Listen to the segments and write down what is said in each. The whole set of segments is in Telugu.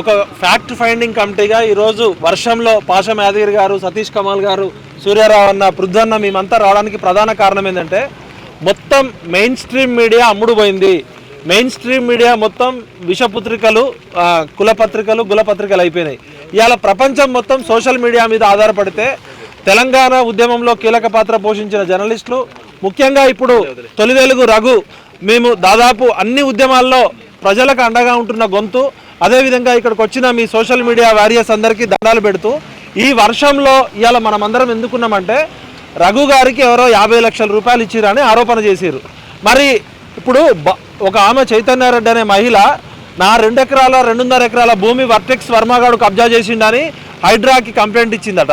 ఒక ఫ్యాక్ట్ ఫైండింగ్ కమిటీగా ఈరోజు వర్షంలో పాష యాదగిరి గారు సతీష్ కమాల్ గారు సూర్యారావు అన్న పృథ్వన్న మేమంతా రావడానికి ప్రధాన కారణం ఏంటంటే మొత్తం మెయిన్ స్ట్రీమ్ మీడియా అమ్ముడుపోయింది. మెయిన్ స్ట్రీమ్ మీడియా మొత్తం విషపత్రికలు కులపత్రికలు గులపత్రికలు అయిపోయినాయి. ఇవాళ ప్రపంచం మొత్తం సోషల్ మీడియా మీద ఆధారపడితే తెలంగాణ ఉద్యమంలో కీలక పాత్ర పోషించిన జర్నలిస్టులు ముఖ్యంగా ఇప్పుడు తొలి వెలుగు రఘు మేము దాదాపు అన్ని ఉద్యమాల్లో ప్రజలకు అండగా ఉంటున్న గొంతు అదేవిధంగా ఇక్కడికి వచ్చిన మీ సోషల్ మీడియా వారియర్స్ అందరికీ దండాలు పెడుతూ ఈ వర్షంలో ఇవాళ మనం అందరం ఎందుకున్నామంటే రఘు గారికి ఎవరో యాభై లక్షల రూపాయలు ఇచ్చిరని ఆరోపణ చేశారు మరి ఇప్పుడు బ- ఒక ఆమె చైతన్యారెడ్డి అనే మహిళ నా రెండు ఎకరాల రెండున్నర ఎకరాల భూమి వర్టెక్స్ వర్మగాడు కబ్జా చేసిండని హైడ్రాకి కంప్లైంట్ ఇచ్చిందట.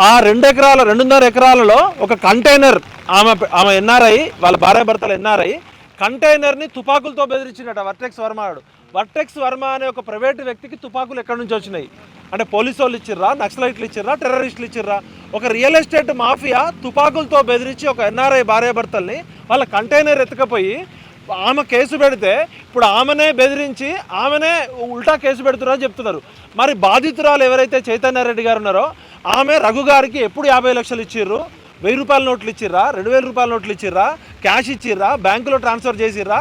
ఆ రెండు ఎకరాల రెండున్నర ఎకరాలలో ఒక కంటైనర్ ఆమె ఆమె ఎన్ఆర్ఐ వాళ్ళ భార్యాభర్తలు ఎన్ఆర్ఐ కంటైనర్ని తుపాకులతో బెదిరించినట వర్టెక్స్ వర్మగాడు వర్టెక్స్ వర్మ అనే ఒక ప్రైవేట్ వ్యక్తికి తుపాకులు ఎక్కడి నుంచి వచ్చినాయి? అంటే పోలీసు వాళ్ళు ఇచ్చిర్రా నక్సలైట్లు ఇచ్చిర్రా టెర్రరిస్టులు ఇచ్చిర్రా? ఒక రియల్ ఎస్టేట్ మాఫియా తుపాకులతో బెదిరించి ఒక ఎన్ఆర్ఐ భార్యాభర్తల్ని వాళ్ళ కంటైనర్ ఎత్తుకపోయి ఆమె కేసు పెడితే ఇప్పుడు ఆమెనే బెదిరించి ఆమెనే ఉల్టా కేసు పెడుతున్నారని చెప్తున్నారు. మరి బాధితురాలు ఎవరైతే చైతన్యారెడ్డి గారు ఉన్నారో ఆమె రఘు గారికి ఎప్పుడు యాభై లక్షలు ఇచ్చిర్రు? వెయ్యి రూపాయల నోట్లు ఇచ్చిర్రా రెండు వేల రూపాయల నోట్లు ఇచ్చిర్రా క్యాష్ ఇచ్చిర్రా బ్యాంకులో ట్రాన్స్ఫర్ చేసిర్రా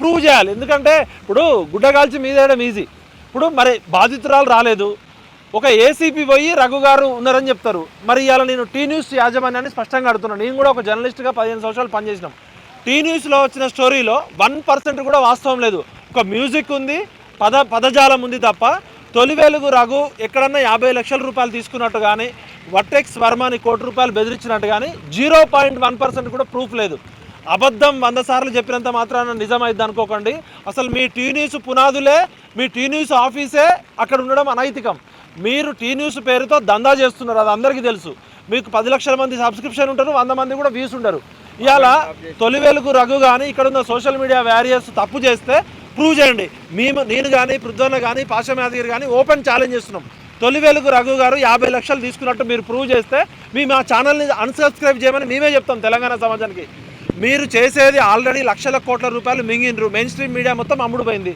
ప్రూవ్ చేయాలి. ఎందుకంటే ఇప్పుడు గుడ్డగాల్చి మీదేయడం ఈజీ ఇప్పుడు మరి బాధితురాలు రాలేదు. ఒక ఏసీపీ పోయి రఘు గారు ఉన్నారని చెప్తారు. మరి ఇవాళ నేను టీ న్యూస్ యాజమాన్యాన్ని స్పష్టంగా అడుగుతున్నాను నేను కూడా ఒక జర్నలిస్ట్గా పదిహేను సంవత్సరాలు పనిచేసినాం. టీ న్యూస్లో వచ్చిన స్టోరీలో వన్ పర్సెంట్ కూడా వాస్తవం లేదు. ఒక మ్యూజిక్ ఉంది పద పదజాలం ఉంది తప్ప తొలి వెలుగు రఘు ఎక్కడన్నా యాభై లక్షల రూపాయలు తీసుకున్నట్టు కానీ వట్టెక్స్ వర్మని కోటి రూపాయలు బెదిరించినట్టు కానీ జీరో పాయింట్ వన్ పర్సెంట్ కూడా ప్రూఫ్ లేదు. అబద్ధం వంద సార్లు చెప్పినంత మాత్రాన నిజమైద్ది అనుకోకండి. అసలు మీ టీ న్యూస్ పునాదులే మీ టీ న్యూస్ ఆఫీసే అక్కడ ఉండడం అనైతికం. మీరు టీ న్యూస్ పేరుతో దందా చేస్తున్నారు అది అందరికీ తెలుసు. మీకు పది లక్షల మంది సబ్స్క్రిప్షన్ ఉంటారు వంద మంది కూడా వ్యూస్ ఉండరు. ఇవాళ తొలి వెలుగు రఘు కానీ ఇక్కడ ఉన్న సోషల్ మీడియా వ్యారియర్స్ తప్పు చేస్తే ప్రూవ్ చేయండి. మేము నేను కానీ పృథ్వన్న కానీ పాషం కానీ ఓపెన్ ఛాలెంజ్ చేస్తున్నాం. తొలి వెలుగు రఘు గారు యాభై లక్షలు తీసుకున్నట్టు మీరు ప్రూవ్ చేస్తే మీ మా ఛానల్ని అన్సబ్స్క్రైబ్ చేయమని మేమే చెప్తాం తెలంగాణ సమాజానికి. మీరు చేసేది ఆల్రెడీ లక్షల కోట్ల రూపాయలు మింగినరు. మెయిన్ స్ట్రీమ్ మీడియా మొత్తం అమ్ముడుపోయింది.